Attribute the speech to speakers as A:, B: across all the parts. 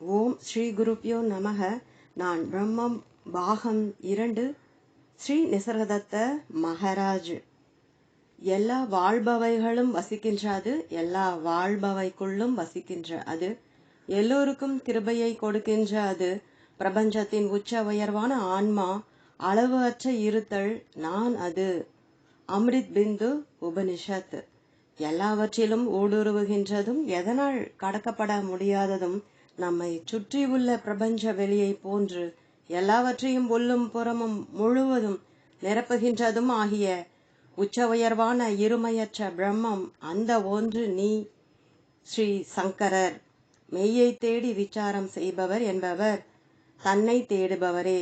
A: ஓம் ஸ்ரீ குருப்யோ நமக. நான் பிரம்மம் பாகம் இரண்டு ஸ்ரீ நிசர்கதத்த மகராஜ். எல்லா வாழ்பவைகளும் வசிக்கின்ற அது எல்லா வாழ்பவைக்குள்ளும் வசிக்கின்ற அது எல்லோருக்கும் கிருபையை கொடுக்கின்ற அது. பிரபஞ்சத்தின் உச்ச உயர்வான ஆன்மா அளவு அற்ற இருத்தல் நான் அது. அம்ரித் பிந்து உபனிஷத். எல்லாவற்றிலும் ஊடுருவுகின்றதும் எதனால் கடக்கப்பட முடியாததும் நம்மை சுற்றியுள்ள பிரபஞ்ச வெளியை போன்று எல்லாவற்றையும் உள்ளும் புறமும் முழுவதும் நிரப்புகின்றதும் ஆகிய உச்ச உயர்வான இருமையற்ற பிரம்மம் அந்த ஒன்று நீ ஸ்ரீ சங்கரர். மெய்யை தேடி விசாரம் செய்பவர் என்பவர் தன்னை தேடுபவரே.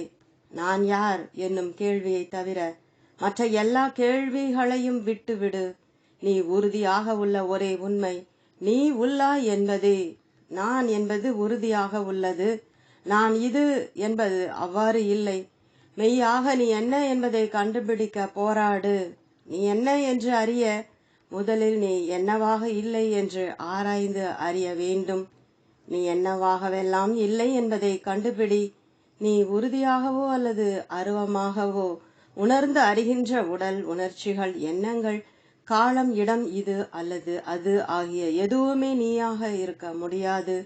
A: நான் யார் என்னும் கேள்வியை தவிர மற்ற எல்லா கேள்விகளையும் விட்டுவிடு. நீ உறுதியாக உள்ள ஒரே உண்மை நீ உள்ளாய் என்பதே. நான் என்பது உறுதியாக உள்ளது. நான் இது என்பது அவ்வாறு இல்லை. மெய்யாக நீ என்ன என்பதை கண்டுபிடிக்க போராடு. நீ என்ன என்று அறிய முதலில் நீ என்னவாக இல்லை என்று ஆராய்ந்து அறிய வேண்டும். நீ என்னவாகவெல்லாம் இல்லை என்பதை கண்டுபிடி. நீ உறுதியாகவோ அல்லது அருவமாகவோ உணர்ந்து அறிகின்ற உடல் உணர்ச்சிகள் எண்ணங்கள் காலம் இடம் இது அல்லது அது ஆகிய எதுவுமே நீயாக இருக்க முடியாது.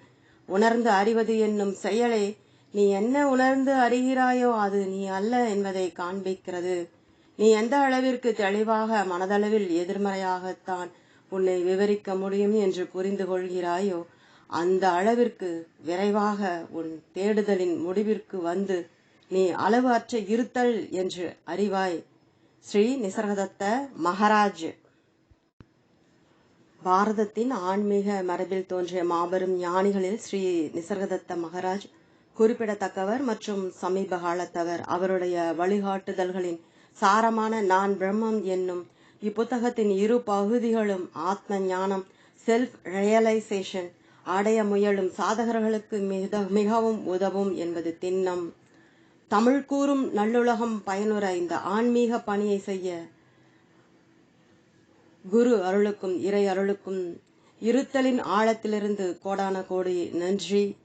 A: உணர்ந்து அறிவது என்னும் செயலே நீ என்ன உணர்ந்து அறிகிறாயோ அது நீ அல்ல என்பதை காண்பிக்கிறது. நீ எந்த அளவிற்கு தெளிவாக மனதளவில் எதிர்மறையாகத்தான் உன்னை விவரிக்க முடியும் என்று புரிந்து கொள்கிறாயோ அந்த அளவிற்கு விரைவாக உன் தேடுதலின் முடிவிற்கு வந்து நீ அளவு அற்ற இருத்தல் என்று அறிவாய். ஸ்ரீ நிசர்கதத்த மகாராஜ். பாரதத்தின் ஆன்மீக மரபில் தோன்றிய மாபெரும் ஞானிகளில் ஸ்ரீ நிசர்கதத்த மகராஜ் குறிப்பிடத்தக்கவர் மற்றும் சமீப காலத்தவர் அவருடைய வழிகாட்டுதல்களின் சாரமான நான் பிரம்மம் என்னும் இப்புத்தகத்தின் இரு பகுதிகளும் ஆத்ம ஞானம் செல்ஃப் ரியலைசேஷன் அடைய முயலும் சாதகர்களுக்கு மிக மிகவும் உதவும் என்பது திண்ணம். தமிழ் கூறும் நல்லுலகம் பயனுற இந்த ஆன்மீக பணியை செய்ய குரு அருளுக்கும் இறை அருளுக்கும் இருத்தலின் ஆழத்திலிருந்து கோடான கோடி நன்றி.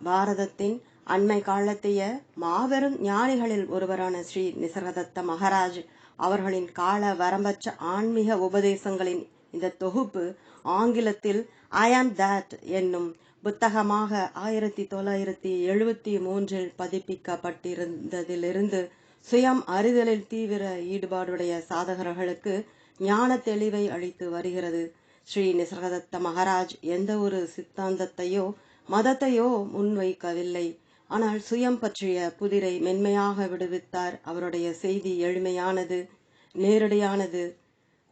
A: பாரதத்தின் அண்மை காலத்திய மாபெரும் ஞானிகளில் ஒருவரான ஸ்ரீ நிசர்கதத்த மகாராஜ் அவர்களின் கால வரம்பற்ற ஆன்மீக உபதேசங்களின் இந்த தொகுப்பு ஆங்கிலத்தில் ஐ ஆம் தட் என்னும் புத்தகமாக ஆயிரத்தி தொள்ளாயிரத்தி எழுபத்தி மூன்றில் பதிப்பிக்கப்பட்டிருந்ததிலிருந்து சுயம் அறிதலில் தீவிர ஈடுபாடுடைய சாதகர்களுக்கு ஞான தெளிவை அளித்து வருகிறது. ஸ்ரீ நிசர்கதத்த மகாராஜ் எந்த ஒரு சித்தாந்தத்தையோ மதத்தையோ முன்வைக்கவில்லை. ஆனால் சுயம் பற்றிய புதிரை மென்மையாக விடுவித்தார். அவருடைய செய்தி எளிமையானது நேரடியானது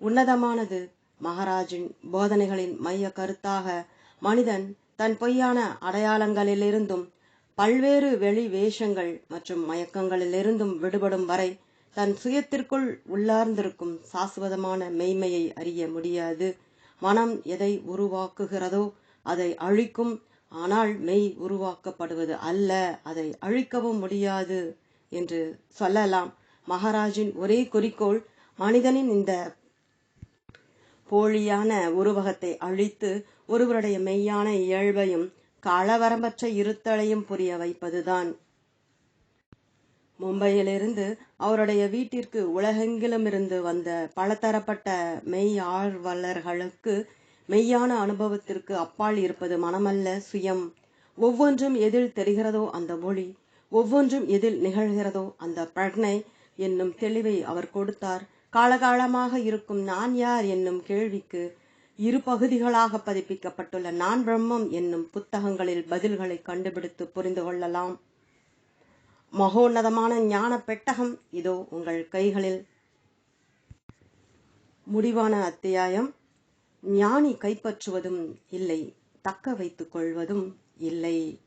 A: உன்னதமானது. மகாராஜின் போதனைகளின் மைய கருத்தாக மனிதன் தன் பொய்யான அடையாளங்களிலிருந்தும் பல்வேறு வெளி வேஷங்கள் மற்றும் மயக்கங்களிலிருந்தும் விடுபடும் வரை தன் சுயத்திற்குள் உள்ளார்ந்திருக்கும் சாஸ்வதமான மெய்மையை அறிய முடியாது. மனம் எதை உருவாக்குகிறதோ அதை அழிக்கும். ஆனால் மெய் உருவாக்கப்படுவது அல்ல அதை அழிக்கவும் முடியாது என்று சொல்லலாம். மகாராஜின் ஒரே குறிக்கோள் மனிதனின் இந்த போலியான உருவகத்தை அழித்து ஒருவருடைய மெய்யான இயல்பையும் காலவரம்பற்ற இருத்தலையும் புரிய வைப்பதுதான். மும்பையிலிருந்து அவருடைய வீட்டிற்கு உலகெங்கிலும் இருந்து வந்த பலதரப்பட்ட மெய் ஆர்வலர்களுக்கு மெய்யான அனுபவத்திற்கு அப்பால் இருப்பது மனமல்ல சுயம். ஒவ்வொன்றும் எதில் தெரிகிறதோ அந்த மொழி ஒவ்வொன்றும் எதில் நிகழ்கிறதோ அந்த பிரக்னை என்னும் தெளிவை அவர் கொடுத்தார். காலகாலமாக இருக்கும் நான் யார் என்னும் கேள்விக்கு இரு பகுதிகளாக பதிப்பிக்கப்பட்டுள்ள நான் பிரம்மம் என்னும் புத்தகங்களில் பதில்களை கண்டுபிடித்து புரிந்து கொள்ளலாம். மகோன்னதமான ஞான பெட்டகம் இதோ உங்கள் கைகளில். முடிவான அத்தியாயம். ஞானி கைப்பற்றுவதும் இல்லை தக்க வைத்துக் கொள்வதும் இல்லை.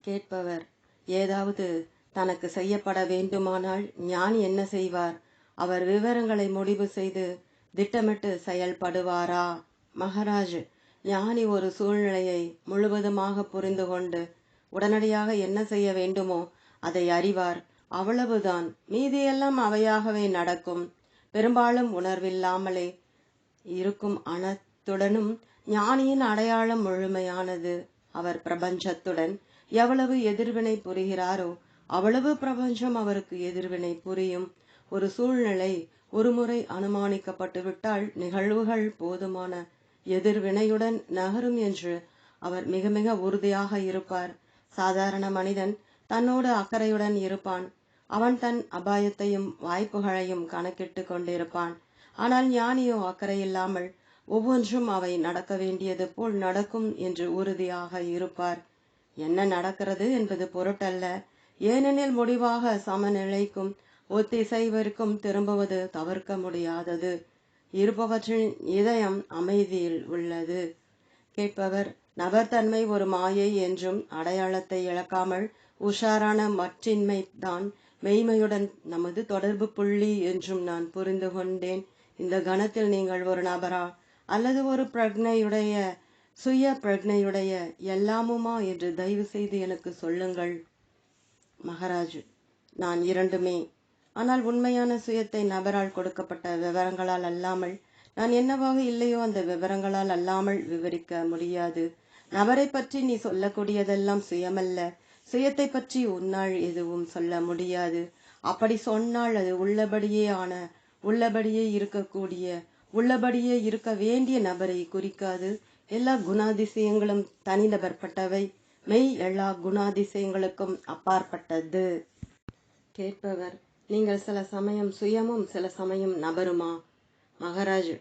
A: கேட்பவர் ஏதாவது தனக்கு செய்யப்பட வேண்டுமானால் ஞானி என்ன செய்வார்? அவர் விவரங்களை முடிவு செய்து திட்டமிட்டு செயல்படுவாரா? மகாராஜ் ஞானி ஒரு சூழ்நிலையை முழுவதுமாக புரிந்து கொண்டு உடனடியாக என்ன செய்ய வேண்டுமோ அதை அறிவார். அவ்வளவுதான். மீதியெல்லாம் அவையாகவே நடக்கும். பெரும்பாலும் உணர்வில்லாமலே இருக்கும் அனைத்து ஞானியின் அடையாளம் முழுமையானது. அவர் பிரபஞ்சத்துடன் எவ்வளவு எதிர்வினை புரிகிறாரோ அவ்வளவு பிரபஞ்சம் அவருக்கு எதிர்வினை புரியும். ஒரு சூழ்நிலை ஒருமுறை அனுமானிக்கப்பட்டு விட்டால் நிகழ்வுகள் போதுமான எதிர்வினையுடன் நகரும் என்று அவர் மிக மிக உறுதியாக இருப்பார். சாதாரண மனிதன் தன்னோடு அக்கறையுடன் இருப்பான். அவன் தன் அபாயத்தையும் வாய்ப்புகளையும் கணக்கிட்டு கொண்டிருப்பான். ஆனால் ஞானியோ அக்கறையில்லாமல் ஒவ்வொன்றும் அவை நடக்க வேண்டியது போல் நடக்கும் என்று உறுதியாக இருப்பார். என்ன நடக்கிறது என்பது பொருட்டல்ல. ஏனெனில் முடிவாக சமநிலைக்கும் ஒத்திசைவிற்கும் திரும்புவது தவிர்க்க முடியாதது. இருப்பவற்றின் இதயம் அமைதியில் உள்ளது. கேட்பவர் நபர்தன்மை ஒரு மாயை என்றும் அடையாளத்தை இழக்காமல் உஷாரான மற்றின்மை தான் மெய்மையுடன் நமது தொடர்பு புள்ளி என்றும் நான் புரிந்து கொண்டேன். இந்த கணத்தில் நீங்கள் ஒரு நபரா அல்லது ஒரு பிரக்னையுடைய சுய பிரக்னையுடைய எல்லாமுமா என்று தயவு செய்து எனக்கு சொல்லுங்கள். மகாராஜ் நான் இரண்டுமே ஆனால் உண்மையான சுயத்தை நபரால் கொடுக்கப்பட்ட விவரங்களால் அல்லாமல் நான் என்னவாக இல்லையோ அந்த விவரங்களால் அல்லாமல் விவரிக்க முடியாது. நபரை பற்றி நீ சொல்லக்கூடியதெல்லாம் சுயமல்ல. சுயத்தை பற்றி உன்னால் எதுவும் சொல்ல முடியாது. அப்படி சொன்னால் அது உள்ளபடியே ஆன உள்ளபடியே இருக்கக்கூடிய உள்ளபடியே இருக்க வேண்டிய நபரை குறிக்காது. எல்லா குணாதிசயங்களும் தனிநபர்பட்டவை. மெய் எல்லா குணாதிசயங்களுக்கும் அப்பாற்பட்டது. கேட்பவர் நீங்கள் சில சமயம் சுயமும் சில சமயம் நபருமா? மகாராஜ்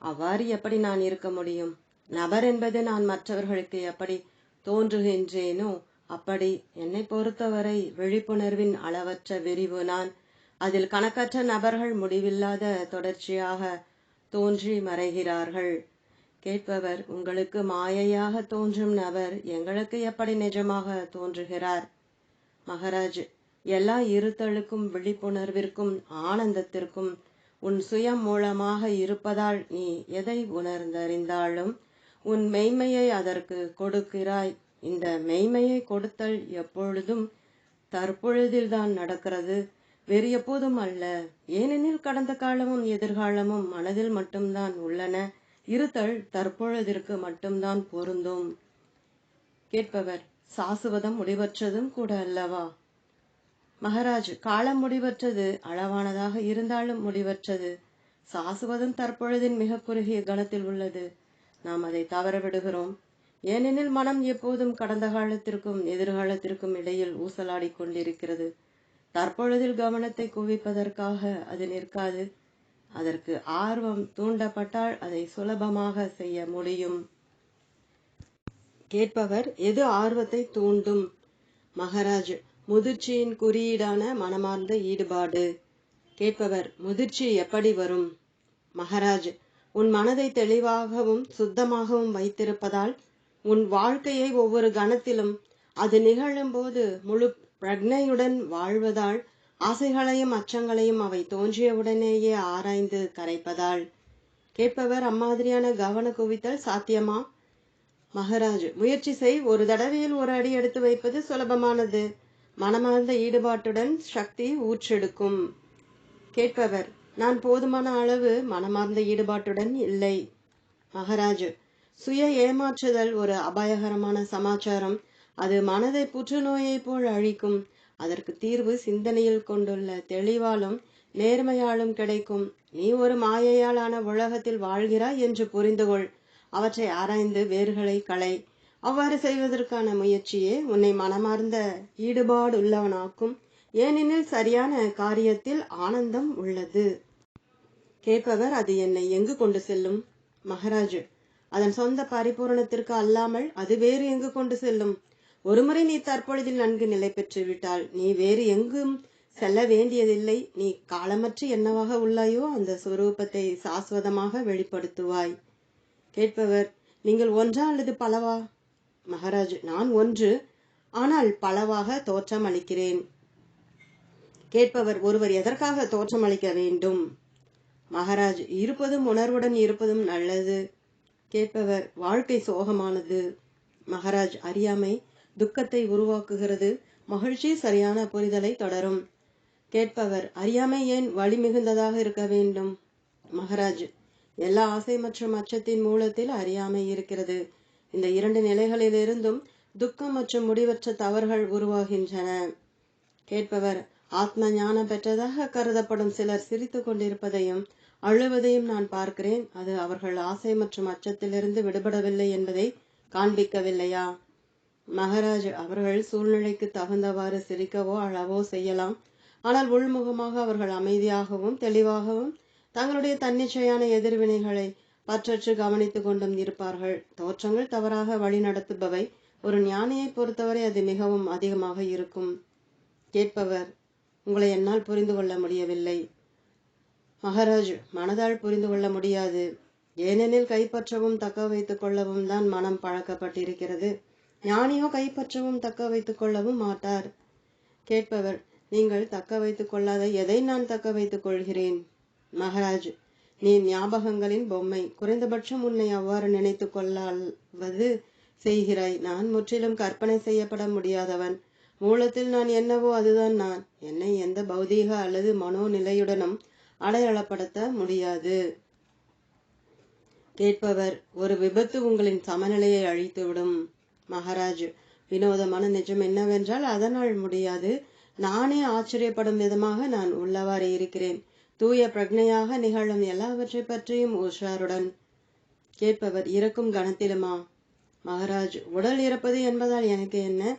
A: அவ்வாறு எப்படி நான் இருக்க முடியும்? நபர் என்பது நான் மற்றவர்களுக்கு எப்படி தோன்றுகின்றேனோ அப்படி என்னை பொறுத்தவரை விழிப்புணர்வின் அளவற்ற விரிவு நான் அதில் கணக்கற்ற நபர்கள் முடிவில்லாத தொடர்ச்சியாக தோன்றி மறைகிறார்கள். கேட்பவர் உங்களுக்கு மாயையாக தோன்றும் நபர் எங்களுக்கு எப்படி நிஜமாக தோன்றுகிறார்? மகாராஜ் எல்லா இருத்தலுக்கும் விழிப்புணர்விற்கும் ஆனந்தத்திற்கும் உன் சுயம் மூலமாக இருப்பதால் நீ எதை உணர்ந்தறிந்தாலும் உன் மெய்மையை அதற்கு கொடுக்கிறாய். இந்த மெய்மையை கொடுத்தல் எப்பொழுதும் தற்பொழுதில்தான் நடக்கிறது. வேறு எப்போதும் அல்ல. ஏனெனில் கடந்த காலமும் எதிர்காலமும் மனதில் மட்டும்தான் உள்ளன. இருத்தல் தற்பொழுதிற்கு மட்டும்தான் பொருந்தும். கேட்பவர் சாசுவதம் முடிவற்றதும் கூட அல்லவா? மகராஜ் காலம் முடிவற்றது. அளவானதாக இருந்தாலும் முடிவற்றது. சாசுவதும் தற்பொழுதின் மிக குறுகிய கணத்தில் உள்ளது. நாம் அதை தவற விடுகிறோம். ஏனெனில் மனம் எப்போதும் கடந்த காலத்திற்கும் எதிர்காலத்திற்கும் இடையில் ஊசலாடி கொண்டிருக்கிறது. தற்பொழுதில் கவனத்தை குவிப்பதற்காக அது நிற்காது. அதற்கு ஆர்வம் தூண்டப்பட்டால் அதை சுலபமாக செய்ய முடியும். கேட்பவர் எது ஆர்வத்தை தூண்டும்? மகாராஜ் முதிர்ச்சியின் குறியீடான மனமார்ந்த ஈடுபாடு. கேட்பவர் முதிர்ச்சி எப்படி வரும்? மகராஜ் உன் மனதை தெளிவாகவும் சுத்தமாகவும் வைத்திருப்பதால் உன் வாழ்க்கையை ஒவ்வொரு கணத்திலும் அது நிகழும் போது முழு பிரக்னையுடன் வாழ்வதால் ஆசைகளையும் அச்சங்களையும் அவை தோன்றியவுடனேயே ஆராய்ந்து கரைப்பதால். கேட்பவர் அம்மாதிரியான கவன குவித்தல் சாத்தியமா? மகராஜ் முயற்சி செய். ஒரு தடவையில் ஒரு அடி எடுத்து வைப்பது சுலபமானது. மனமார்ந்த ஈடுபாட்டுடன் சக்தி ஊற்றெடுக்கும். கேட்பவர் நான் போதுமான அளவு மனமார்ந்த ஈடுபாட்டுடன் இல்லை. மகாராஜ் சுய ஏமாற்றுதல் ஒரு அபாயகரமான சமாச்சாரம். அது மனதை புற்றுநோயைப் போல் அழிக்கும். அதற்கு தீர்வு சிந்தனையில் கொண்டுள்ள தெளிவாலும் நேர்மையாலும் கிடைக்கும். நீ ஒரு மாயையாலான உலகத்தில் வாழ்கிறாய் என்று புரிந்துகொள். அவற்றை ஆராய்ந்து வேர்களை களை அவ்வாறு செய்வதற்கான முயற்சியே உன்னை மனமார்ந்த ஈடுபாடு உள்ளவனாக்கும் ஏனெனில் சரியான காரியத்தில் ஆனந்தம் உள்ளது. கேட்பவர் அது என்னை எங்கு கொண்டு செல்லும்? மகராஜு அதன் சொந்த பரிபூரணத்திற்கு அல்லாமல் அது வேறு எங்கு கொண்டு செல்லும்? ஒருமுறை நீ தற்பொழுதில் நன்கு நிலை பெற்று விட்டால் நீ வேறு எங்கும் செல்ல வேண்டியதில்லை. நீ காலமற்று என்னவாக உள்ளாயோ அந்த சுரூபத்தை சாஸ்வதமாக வெளிப்படுத்துவாய். கேட்பவர் நீங்கள் ஒன்றா அல்லது பலவா? மகாராஜ் நான் ஒன்று ஆனால் பலவாக தோற்றம் அளிக்கிறேன். கேட்பவர் ஒருவர் எதற்காக தோற்றம் அளிக்க வேண்டும்? மகாராஜ் இருப்பதும் உணர்வுடன் இருப்பதும் நல்லது. கேட்பவர் வாழ்க்கை சோகமானது. மகாராஜ் அறியாமை துக்கத்தை உருவாக்குகிறது. மகிழ்ச்சி சரியான புரிதலை தொடரும். கேட்பவர் அறியாமை ஏன் வழி மிகுந்ததாக இருக்க வேண்டும்? மகாராஜ் எல்லா ஆசை மற்றும் அச்சத்தின் மூலத்தில் அறியாமை இருக்கிறது. இந்த இரண்டு நிலைகளிலிருந்தும் துக்கம் மற்றும் முடிவற்ற தவறுகள் உருவாகின்றன. கேட்பவர் ஆத்ம ஞானம் பெற்றதாக கருதப்படும் சிலர் சிரித்து கொண்டிருப்பதையும் அழுவதையும் நான் பார்க்கிறேன். அது அவர்கள் ஆசை மற்றும் அச்சத்திலிருந்து விடுபடவில்லை என்பதை காண்பிக்கவில்லையா? மகாராஜ் அவர்கள் சூழ்நிலைக்கு தகுந்தவாறு சிரிக்கவோ அழவோ செய்யலாம். ஆனால் உள்முகமாக அவர்கள் அமைதியாகவும் தெளிவாகவும் தங்களுடைய தன்னிச்சையான எதிர்வினைகளை பற்றற்று கவனித்துக் கொண்டும் இருப்பார்கள். தோற்றங்கள் தவறாக வழிநடத்துபவை ஒரு ஞானியை பொறுத்தவரை அது மிகவும் அதிகமாக இருக்கும். கேட்பவர் உங்களை என்னால் புரிந்து கொள்ள முடியவில்லை. மகராஜ் மனதால் புரிந்து கொள்ள முடியாது. ஏனெனில் கைப்பற்றவும் தக்க வைத்துக் கொள்ளவும் தான் மனம் பழக்கப்பட்டிருக்கிறது. ஞானியோ கைப்பற்றவும் தக்க வைத்துக் கொள்ளவும் மாட்டார். கேட்பவர் நீங்கள் தக்க வைத்துக் கொள்ளாத எதை நான் தக்க வைத்துக் கொள்கிறேன்? மகராஜ் நீ ஞாபகங்களின் பொம்மை. குறைந்தபட்சம் உன்னை அவ்வாறு நினைத்து கொள்ளாவது செய்கிறாய். நான் முற்றிலும் கற்பனை செய்யப்பட முடியாதவன். மூலத்தில் நான் என்னவோ அதுதான் நான். என்னை எந்த பௌதீக அல்லது மனோநிலையுடனும் அடையாளப்படுத்த முடியாது. கேட்பவர் ஒரு விபத்து உங்களின் சமநிலையை அழித்துவிடும். மகாராஜ் வினோதமான நிஜம் என்னவென்றால் அதனால் முடியாது. நானே ஆச்சரியப்படும் விதமாக நான் உள்ளவாறு இருக்கிறேன். தூய பிரக்னையாக நிகழும் எல்லாவற்றை பற்றியும் உஷாருடன் கேட்பவர் இறக்கும் கணத்திலுமா? மகாராஜ் உடல் இறப்பது என்பதால் எனக்கு என்ன?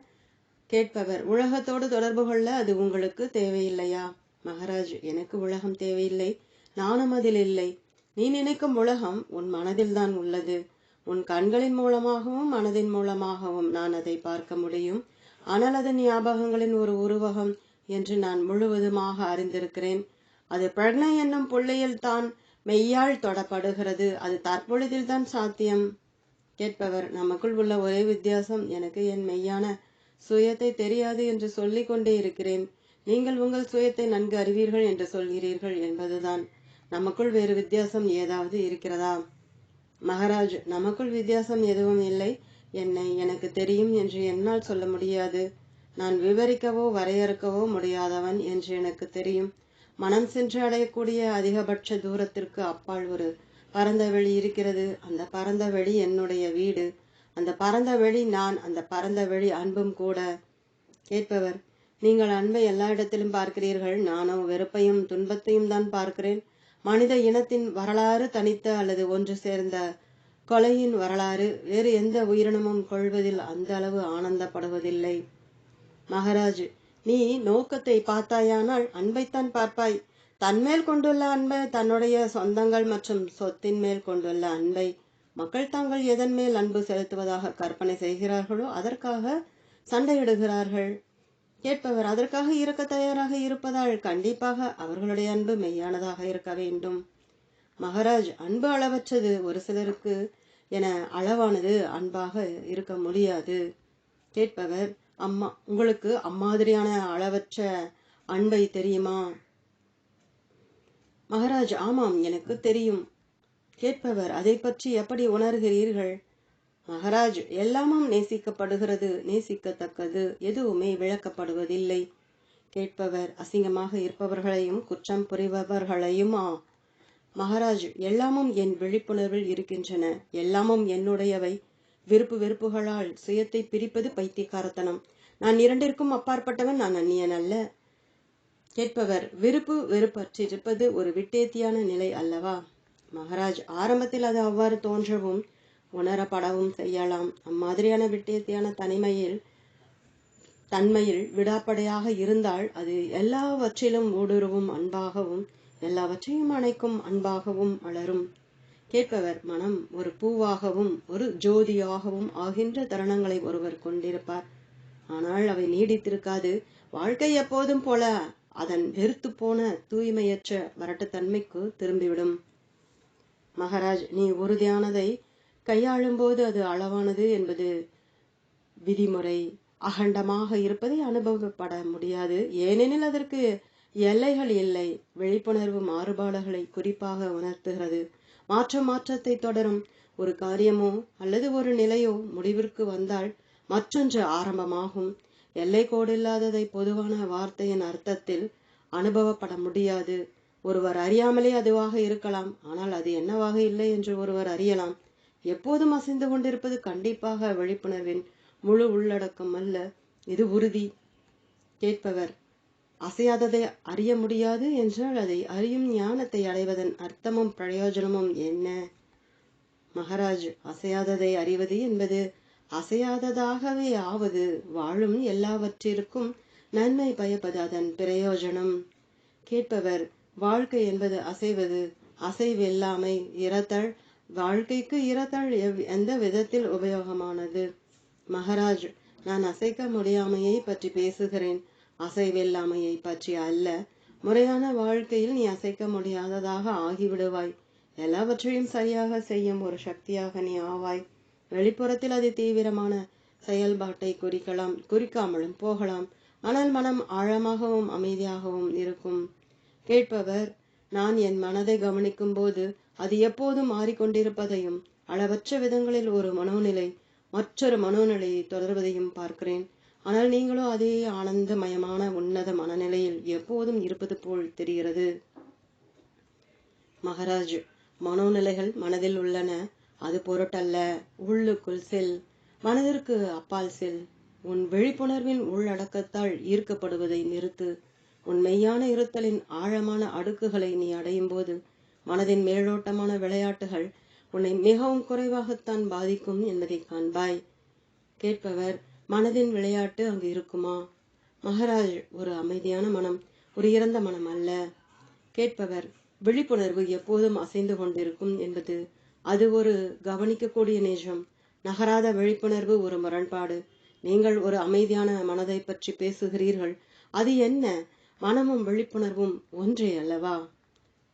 A: கேட்பவர் உலகத்தோடு தொடர்பு கொள்ள அது உங்களுக்கு தேவையில்லையா? மகாராஜ் எனக்கு உலகம் தேவையில்லை நானும் அதில் இல்லை. நீ நினைக்கும் உலகம் உன் மனதில்தான் உள்ளது. உன் கண்களின் மூலமாகவும் மனதின் மூலமாகவும் நான் அதை பார்க்க முடியும். ஆனால் அது ஞாபகங்களின் ஒரு உருவகம் என்று நான் முழுவதுமாக அறிந்திருக்கிறேன். அது பிரக்னை என்னும் புள்ளியில்தான் மெய்யால் தொடப்படுகிறது. அது தற்பொழுதில் தான் சாத்தியம். கேட்பவர் நமக்குள் உள்ள ஒரே வித்தியாசம் எனக்கு என் மெய்யான சுயத்தை தெரியாது என்று சொல்லிக் கொண்டே இருக்கிறேன். நீங்கள் உங்கள் சுயத்தை நன்கு அறிவீர்கள் என்று சொல்கிறீர்கள் என்பதுதான். நமக்குள் வேறு வித்தியாசம் ஏதாவது இருக்கிறதா? மகாராஜ் நமக்குள் வித்தியாசம் எதுவும் இல்லை. என்னை எனக்கு தெரியும் என்று என்னால் சொல்ல முடியாது. நான் விவரிக்கவோ வரையறுக்கவோ முடியாதவன் என்று எனக்கு தெரியும். மனம் சென்று அடையக்கூடிய அதிகபட்ச தூரத்திற்கு அப்பால் ஒரு பரந்த வெளி இருக்கிறது. அந்த பரந்த வெளி என்னுடைய வீடு. அந்த பரந்த வெளி நான் அந்த பரந்த வெளி அன்பும் கூட. கேட்பவர் நீங்கள் அன்பை எல்லா இடத்திலும் பார்க்கிறீர்கள். நானோ வெறுப்பையும் துன்பத்தையும் தான் பார்க்கிறேன். மனித இனத்தின் வரலாறு தனித்த அல்லது ஒன்று சேர்ந்த கொலையின் வரலாறு வேறு எந்த உயிரினமும் கொள்வதில் அந்த அளவு ஆனந்தப்படுவதில்லை. மகாராஜ் நீ நோக்கத்தை பார்த்தாயானால் அன்பைத்தான் பார்ப்பாய். தன்மேல் கொண்டுள்ள அன்பை தன்னுடைய சொந்தங்கள் மற்றும் சொத்தின் மேல் கொண்டுள்ள அன்பை மக்கள் தாங்கள் எதன் மேல் அன்பு செலுத்துவதாக கற்பனை செய்கிறார்களோ அதற்காக சண்டையிடுகிறார்கள். கேட்பவர் அதற்காக இருக்க தயாராக இருப்பதால் கண்டிப்பாக அவர்களுடைய அன்பு மெய்யானதாக இருக்க வேண்டும். மகாராஜ் அன்பு அளவற்றது ஒரு சிலருக்கு என அளவானது அன்பாக இருக்க முடியாது. கேட்பவர் அம்மா உங்களுக்கு அம்மாதிரியான அளவற்ற அன்பை தெரியுமா? மகாராஜ் ஆமாம் எனக்கு தெரியும். கேட்பவர் அதை பற்றி எப்படி உணர்கிறீர்கள்? மகாராஜ் எல்லாமும் நேசிக்கப்படுகிறது நேசிக்கத்தக்கது எதுவுமே விளக்கப்படுவதில்லை. கேட்பவர் அசிங்கமாக இருப்பவர்களையும் குற்றம் புரிபவர்களையுமா? மகாராஜ் எல்லாமும் என் விழிப்புணர்வில் இருக்கின்றன எல்லாமும் என்னுடையவை. விருப்பு வெறுப்புகளால் சுயத்தை பிரிப்பது பைத்தியக்காரத்தனம். நான் இரண்டிற்கும் அப்பாற்பட்டவன் நான் அந்நியன் அல்ல. கேட்பவர் விருப்பு வெறுப்பற்றிருப்பது ஒரு விட்டேத்தியான நிலை அல்லவா? மகாராஜ் ஆரம்பத்தில் அது அவ்வாறு தோன்றவும் உணரப்படவும் செய்யலாம். அம்மாதிரியான விட்டேத்தியான தனிமையில் தன்மையில் விடாப்படையாக இருந்தால் அது எல்லாவற்றிலும் ஊடுருவும் அன்பாகவும் எல்லாவற்றையும் அணைக்கும் அன்பாகவும் வளரும். கேட்பவர் மனம் ஒரு பூவாகவும் ஒரு ஜோதியாகவும் ஆகின்ற தருணங்களை ஒருவர் கொண்டிருப்பார். ஆனால் அவை நீடித்திருக்காது. வாழ்க்கை எப்போதும் போல அதன் வெறுத்து போன தூய்மையற்ற வரட்டுத்தன்மைக்கு திரும்பிவிடும். மகாராஜ் நீ உறுதியானதை கையாளும் போது அது அளவானது என்பது விதிமுறை. அகண்டமாக இருப்பதை அனுபவப்பட முடியாது. ஏனெனில் அதற்கு எல்லைகள் இல்லை. விழிப்புணர்வு மாறுபாடுகளை குறிப்பாக உணர்த்துகிறது. மாற்ற மாற்றத்தை தொடரும். ஒரு காரியமோ அல்லது ஒரு நிலையோ முடிவிற்கு வந்தால் மற்றொன்று ஆரம்பமாகும். எல்லை கோடில்லாததை பொதுவான வார்த்தையின் அர்த்தத்தில் அனுபவப்பட முடியாது. ஒருவர் அறியாமலே அதுவாக இருக்கலாம். ஆனால் அது என்னவாக இல்லை என்று ஒருவர் அறியலாம். எப்போதும் அசைந்து கொண்டிருப்பது கண்டிப்பாக விழிப்புணர்வின் முழு உள்ளடக்கம் அல்ல. இது உறுதி. கேட்பவர் அசையாததை அறிய முடியாது என்றால் அதை அறியும் ஞானத்தை அடைவதன் அர்த்தமும் பிரயோஜனமும் என்ன? மகாராஜ் அசையாததை அறிவது என்பது அசையாததாகவே ஆவது. வாழும் எல்லாவற்றிற்கும் நன்மை பயப்பது அதன் பிரயோஜனம். கேட்பவர் வாழ்க்கை என்பது அசைவது அசைவில்லாமை இறத்தல் வாழ்க்கைக்கு இறத்தல் எவ் எந்த விதத்தில் உபயோகமானது? மகாராஜ் நான் அசைக்க முடியாமையை பற்றி பேசுகிறேன். அசைவில்லாமையை பற்றி அல்ல. முறையான வாழ்க்கையில் நீ அசைக்க முடியாததாக ஆகிவிடுவாய். எல்லாவற்றையும் சரியாக செய்யும் ஒரு சக்தியாக நீ ஆவாய். வெளிப்புறத்தில் அது தீவிரமான செயல்பாட்டை குறிக்கலாம் குறிக்காமலும் போகலாம். ஆனால் மனம் ஆழமாகவும் அமைதியாகவும் இருக்கும். கேட்பவர் நான் என் மனதை கவனிக்கும் போது அது எப்போதும் மாறிக்கொண்டிருப்பதையும் அளவற்ற விதங்களில் ஒரு மனோநிலை மற்றொரு மனோநிலையை தொடர்வதையும் பார்க்கிறேன். ஆனால் நீங்களோ அதே ஆனந்தமயமான உன்னத மனநிலையில் எப்போதும் இருப்பது போல் தெரிகிறது. மகாராஜ் மனோநிலைகள் மனதில் உள்ளன. அது பொருட்டல்ல. உள்ளுக்குள் செல். மனதிற்கு அப்பால் செல். உன் விழிப்புணர்வின் உள்ளடக்கத்தால் ஈர்க்கப்படுவதை நிறுத்து. உன் மெய்யான இருத்தலின் ஆழமான அடுக்குகளை நீ அடையும் போது மனதின் மேலோட்டமான விளையாட்டுகள் உன்னை மிகவும் குறைவாகத்தான் பாதிக்கும் என்பதை காண்பாய். கேட்பவர் மனதின் விளையாட்டு அங்கு இருக்குமா? மகராஜ் ஒரு அமைதியான மனம் ஒரு இறந்த மனம் அல்ல. கேட்பவர் விழிப்புணர்வு எப்போதும் அசைந்து கொண்டிருக்கும் என்பது அது ஒரு கவனிக்கக்கூடிய நேஜம். நகராத விழிப்புணர்வு ஒரு முரண்பாடு. நீங்கள் ஒரு அமைதியான மனதை பற்றி பேசுகிறீர்கள். அது என்ன? மனமும் விழிப்புணர்வும் ஒன்றே அல்லவா?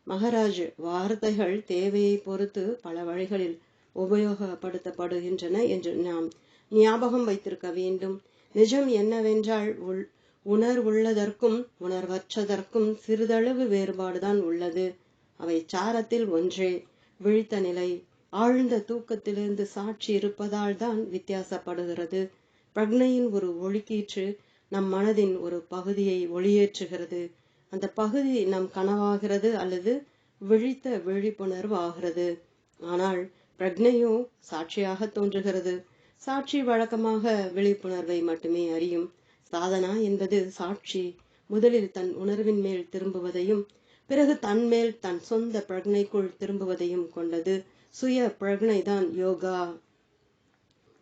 A: மகராஜ் வார்த்தைகள் தேவையை பொறுத்து பல வழிகளில் உபயோகப்படுத்தப்படுகின்றன என்று நாம் ஞாபகம் வைத்திருக்க வேண்டும். நிஜம் என்னவென்றால் உள் உணர்வுள்ளதற்கும் உணர்வற்றதற்கும் சிறிதளவு வேறுபாடுதான் உள்ளது. அவை சாரத்தில் ஒன்றே. விழித்த நிலை. ஆழ்ந்த தூக்கத்திலிருந்து சாட்சி இருப்பதால் தான் வித்தியாசப்படுகிறது. பிரக்னையின் ஒரு ஒழுக்கீற்று நம் மனதின் ஒரு பகுதியை ஒளியேற்றுகிறது. அந்த பகுதி நம் கனவாகிறது அல்லது விழித்த விழிப்புணர்வு ஆகிறது. ஆனால் பிரக்னையோ சாட்சியாக தோன்றுகிறது. சாட்சி வழக்கமாக விழிப்புணர்வை மட்டுமே அறியும். சாதனா என்பது சாட்சி. முதலில் தன் உணர்வின் மேல் திரும்புவதையும் பிறகு தன் மேல் தன் சொந்த பிரக்னைக்குள் திரும்புவதையும் கொண்டது. சுய பிரக்னை தான் யோகா.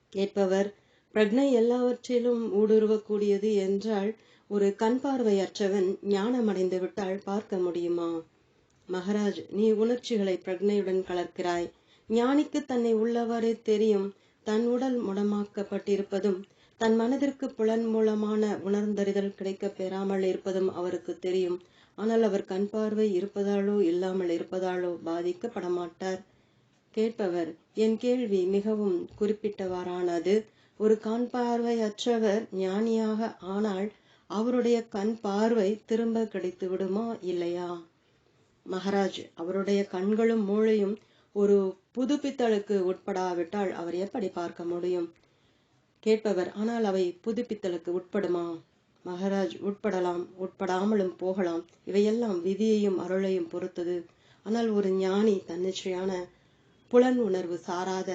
A: கேட்பவர் பிரக்னை எல்லாவற்றிலும் ஊடுருவக்கூடியது என்றால் ஒரு கண் பார்வையற்றவன் ஞானமடைந்து விட்டால் பார்க்க முடியுமா? மகராஜ் நீ உணர்ச்சிகளை பிரக்னையுடன் கலர்க்கிறாய் ஞானிக்கு தன்னை உள்ளவாறே தெரியும். தன் உடல் முடமாக்கப்பட்டிருப்பதும் தன் மனதிற்கு புலன் மூலமான உணர்ந்தறிதல் கிடைக்க பெறாமல் இருப்பதும் அவருக்கு தெரியும். ஆனால் அவர் கண் பார்வை இருப்பதாலோ இல்லாமல் இருப்பதாலோ பாதிக்கப்பட மாட்டார் கேட்பவர் என் கேள்வி மிகவும் குறிப்பிட்டவாறானது. ஒரு கண் பார்வையற்றவர் ஞானியாக ஆனால் அவருடைய கண் பார்வை திரும்ப கிடைத்து விடுமா இல்லையா? மகராஜ் அவருடைய கண்களும் மூளையும் ஒரு புதுப்பித்தலுக்கு உட்படாவிட்டால் அவர் எப்படி பார்க்க முடியும்? கேட்பவர் ஆனால் அவை புதுப்பித்தலுக்கு உட்படுமா? மகாராஜ் உட்படலாம் உட்படாமலும் போகலாம். இவையெல்லாம் விதியையும் அருளையும் பொறுத்தது. ஆனால் ஒரு ஞானி தன்னிச்சையான புலன் உணர்வு சாராத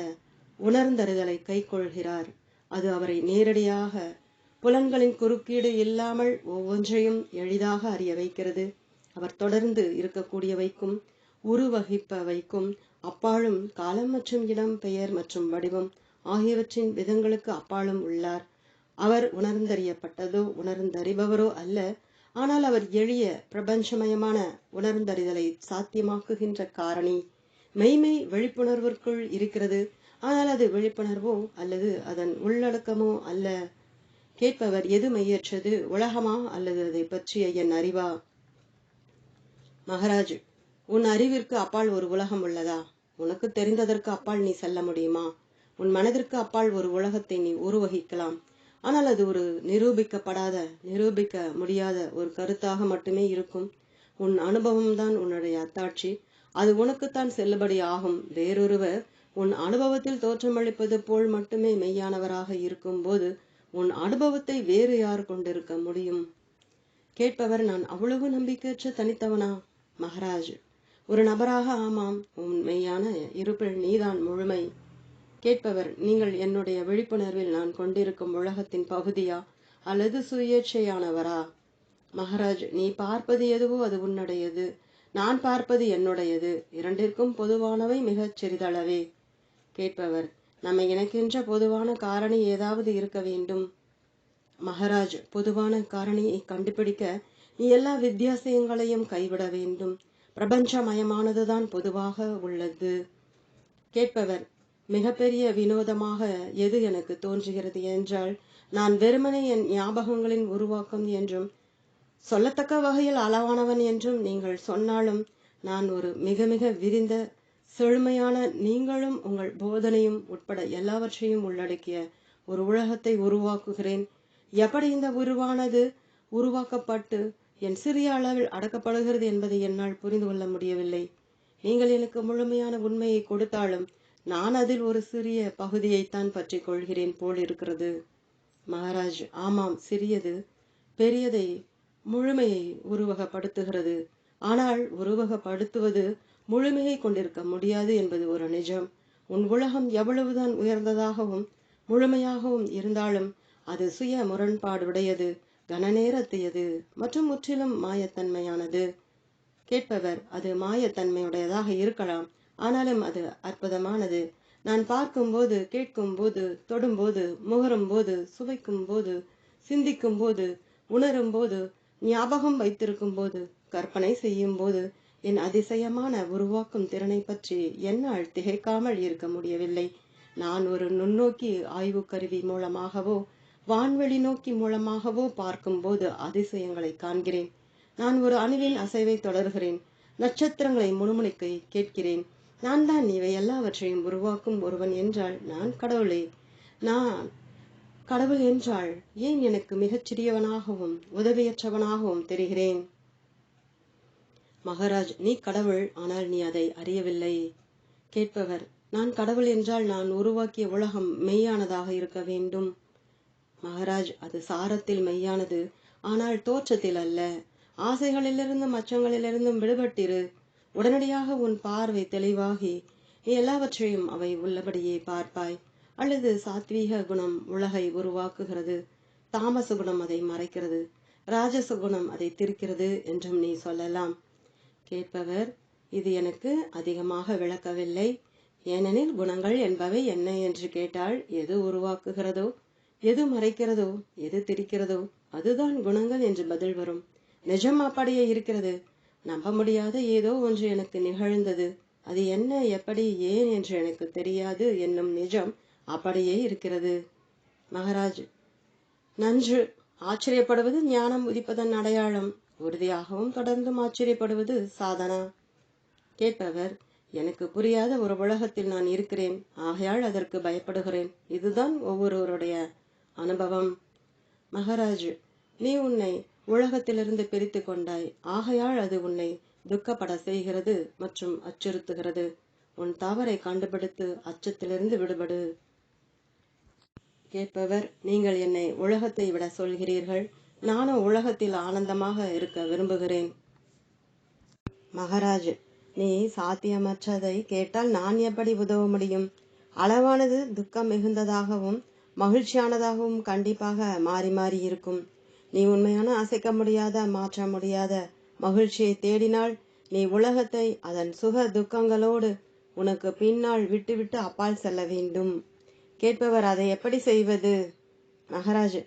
A: உணர்ந்தறிதலை கை கொள்கிறார் அது அவரை நேரடியாக புலன்களின் குறுக்கீடு இல்லாமல் ஒவ்வொன்றையும் எளிதாக அறிய வைக்கிறது. அவர் தொடர்ந்து இருக்கக்கூடியவைக்கும் உருவகிப்பவைக்கும் அப்பாலும் காலம் மற்றும் இடம் பெயர் மற்றும் வடிவம் ஆகியவற்றின் விதங்களுக்கு அப்பாலும் உள்ளார். அவர் உணர்ந்தறியப்பட்டதோ உணர்ந்தறிபவரோ அல்ல. ஆனால் அவர் எளிய பிரபஞ்சமயமான உணர்ந்தறிதலை சாத்தியமாக்குகின்ற காரணி. மெய்மை விழிப்புணர்விற்குள் இருக்கிறது. ஆனால் அது விழிப்புணர்வோ அல்லது அதன் உள்ளடக்கமோ அல்ல. கேட்பவர் எது மையற்றது உலகமா அல்லது அதை பற்றிய என் அறிவா? மகாராஜ் உன் அறிவிற்கு அப்பால் ஒரு உலகம் உள்ளதா? உனக்கு தெரிந்ததற்கு அப்பால் நீ செல்ல முடியுமா? உன் மனதிற்கு அப்பால் ஒரு உலகத்தை நீ உருவகிக்கலாம். ஆனால் அது ஒரு நிரூபிக்கப்படாத நிரூபிக்க முடியாத ஒரு கருத்தாக மட்டுமே இருக்கும். உன் அனுபவம்தான் உன்னுடைய அத்தாட்சி. அது உனக்குத்தான் செல்லுபடி ஆகும். வேறொருவர் உன் அனுபவத்தில் தோற்றமளிப்பது போல் மட்டுமே மெய்யானவராக இருக்கும்போது உன் அனுபவத்தை வேறு யார் கொண்டிருக்க முடியும்? கேட்பவர் நான் அவ்வளவு நம்பிக்கையற்ற தனித்தவனா? மகராஜ். ஒரு நபராக ஆமாம் உண்மையான இருப்பில் நீதான் முழுமை. கேட்பவர் நீங்கள் என்னுடைய விழிப்புணர்வில் நான் கொண்டிருக்கும் உலகத்தின் பகுதியா அல்லது சுயேட்சையானவரா? மகாராஜ் நீ பார்ப்பது எதுவோ அது உன்னுடையது. நான் பார்ப்பது என்னுடையது. இரண்டிற்கும் பொதுவானவை மிகச் சிறிதளவே. கேட்பவர் நம்மை இணைக்கின்ற பொதுவான காரணி ஏதாவது இருக்க வேண்டும். மகாராஜ் பொதுவான காரணியை கண்டுபிடிக்க நீ எல்லா வித்தியாசங்களையும் கைவிட வேண்டும். பிரபஞ்சமயமானதுதான் பொதுவாக உள்ளது. கேட்பவர் மிகப்பெரிய வினோதமாக எது எனக்கு தோன்றுகிறது என்றால் நான் வெறுமனே என் ஞாபகங்களின் உருவாக்கம் என்றும் சொல்லத்தக்க வகையில் அளவானவன் என்றும் நீங்கள் சொன்னாலும் நான் ஒரு மிக மிக விரிந்த செழுமையான நீங்களும் உங்கள் போதனையும் உட்பட எல்லாவற்றையும் உள்ளடக்கிய ஒரு உலகத்தை உருவாக்குகிறேன். எப்படி இந்த உருவானது உருவாக்கப்பட்டு என் சிறிய அளவில் அடக்கப்படுகிறது என்பதை என்னால் புரிந்து கொள்ள முடியவில்லை. நீங்கள் எனக்கு முழுமையான உண்மையை கொடுத்தாலும் நான் அதில் ஒரு சிறிய பகுதியைத்தான் பற்றி கொள்கிறேன் போல் இருக்கிறது. மகாராஜ் ஆமாம் சிறியது. பெரியதை முழுமையை உருவகப்படுத்துகிறது. ஆனால் உருவகப்படுத்துவது முழுமையை கொண்டிருக்க முடியாது என்பது ஒரு நிஜம். உன் உலகம் எவ்வளவுதான் உயர்ந்ததாகவும் முழுமையாகவும் இருந்தாலும் அது சுய முரண்பாடுடையது. கனநேரத்தையது மற்றும் முற்றிலும் மாயத்தன்மையானது. கேட்பவர் அது மாயத்தன்மையுடையதாக இருக்கலாம் ஆனாலும் அது அற்புதமானது. நான் பார்க்கும்போது கேட்கும்போது தொடும்போது முகரும்போது சுவைக்கும் போது சிந்திக்கும் போது ஞாபகம் வைத்திருக்கும் போது கற்பனை செய்யும் போது என் அதிசயமான உருவாக்கும் திறனை பற்றி என்னால் திகைக்காமல் இருக்க முடியவில்லை. நான் ஒரு நுண்ணோக்கி ஆய்வு கருவி மூலமாகவோ வான்வெளி நோக்கி மூலமாகவோ பார்க்கும்போது அதிசயங்களை காண்கிறேன். நான் ஒரு அணுவின் அசைவை தொடர்கிறேன். நட்சத்திரங்களை முணுமுணுக்கை கேட்கிறேன். நான் தான் இவை எல்லாவற்றையும் உருவாக்கும் ஒருவன் என்றால் நான் கடவுளே. நான் கடவுள் என்றால் ஏன் எனக்கு மிகச் சிறியவனாகவும் உதவியற்றவனாகவும் தெரிகிறேன்? மகாராஜ் நீ கடவுள் ஆனால் நீ அதை அறியவில்லை. கேட்பவர் நான் கடவுள் என்றால் நான் உருவாக்கிய உலகம் மெய்யானதாக இருக்க வேண்டும். மகாராஜ் அது சாரத்தில் மெய்யானது. ஆனால் தோற்றத்தில் அல்ல. ஆசைகளிலிருந்தும் அச்சங்களிலிருந்தும் விடுபட்டிரு. உடனடியாக உன் பார்வை தெளிவாகி எல்லாவற்றையும் அவை உள்ளபடியே பார்ப்பாய். அல்லது சாத்வீக குணம் உலகை உருவாக்குகிறது. தாமச குணம் அதை மறைக்கிறது. ராஜச குணம் அதை திருக்கிறது என்றும் நீ சொல்லலாம். கேட்பவர் இது எனக்கு அதிகமாக விளக்கவில்லை. ஏனெனில் குணங்கள் என்பவை என்ன என்று கேட்டால் எது உருவாக்குகிறதோ எது மறைக்கிறதோ எது திரிக்கிறதோ அதுதான் குணங்கள் என்று பதில் வரும். நிஜம் அப்படியே இருக்கிறது. நம்ப முடியாத ஏதோ ஒன்று எனக்கு நிகழ்ந்தது. அது என்ன எப்படி ஏன் என்று எனக்கு தெரியாது என்னும் நிஜம் அப்படியே இருக்கிறது. மகாராஜ் நன்று. ஆச்சரியப்படுவது ஞானம் உதிப்பதன் அடையாளம். உறுதியாகவும் தொடர்ந்தும் ஆச்சரியப்படுவது சாதனா. கேட்பவர் எனக்கு புரியாத ஒரு உலகத்தில் நான் இருக்கிறேன். ஆகையால் அதற்கு பயப்படுகிறேன். இதுதான் ஒவ்வொருவருடைய அனுபவம். மகராஜு நீ உன்னை உலகத்திலிருந்து பிரித்து கொண்டாய். ஆகையால் அது உன்னை துக்கப்பட செய்கிறது மற்றும் அச்சுறுத்துகிறது. உன் தவறை கண்டுபிடித்து அச்சத்திலிருந்து விடுபடு. கேட்பவர் நீங்கள் என்னை உலகத்தை விட சொல்கிறீர்கள். நானும் உலகத்தில் ஆனந்தமாக இருக்க விரும்புகிறேன். மகாராஜ் நீ சாத்தியமற்றதை கேட்டால் நான் எப்படி உதவ முடியும்? அளவானது துக்கம் மிகுந்ததாகவும் மகிழ்ச்சியானதாகவும் கண்டிப்பாக மாறி மாறி இருக்கும். நீ உண்மையான அசைக்க முடியாத மாற்ற முடியாத மகிழ்ச்சியை தேடினால் நீ உலகத்தை அதன் சுக துக்கங்களோடு உனக்கு பின்னால் விட்டுவிட்டு அப்பால் செல்ல வேண்டும். கேட்பவர் அதை எப்படி செய்வது? மகராஜ்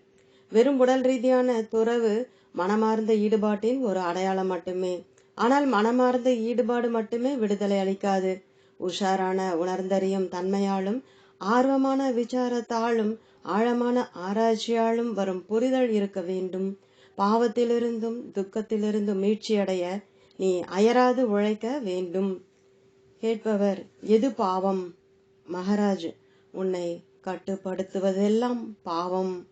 A: வெறும் உடல் ரீதியான துறவு மனமார்ந்த ஈடுபாட்டின் ஒரு அடையாளம் மட்டுமே. ஆனால் மனமார்ந்த ஈடுபாடு மட்டுமே விடுதலை அளிக்காது. உஷாரான உணர்ந்தறியும் தன்மையாலும் ஆர்வமான விசாரத்தாலும் ஆழமான ஆராய்ச்சியாலும் வரும் புரிதல் இருக்க வேண்டும். பாவத்திலிருந்தும் துக்கத்திலிருந்தும் மீட்சியடைய நீ அயராது உழைக்க வேண்டும். கேட்பவர் எது பாவம்? மகாராஜ் உன்னை கட்டுப்படுத்துவதெல்லாம் பாவம்.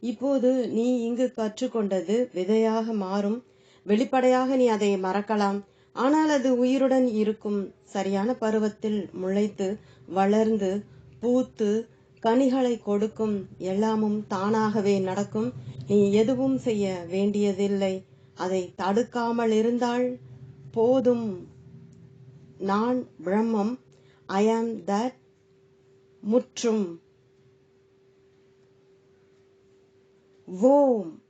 A: இப்போது நீ இங்கு கற்றுக்கொண்டது விதையாக மாறும். வெளிப்படையாக நீ அதை மறக்கலாம். ஆனால் அது உயிருடன் இருக்கும். சரியான பருவத்தில் முளைத்து வளர்ந்து பூத்து கனிகளை கொடுக்கும் எல்லாமும் தானாகவே நடக்கும். நீ எதுவும் செய்ய வேண்டியதில்லை. அதை தடுக்காமல் இருந்தால் போதும். நான் பிரம்மம். ஐ ஆம் தட் முற்றும். ஓம்.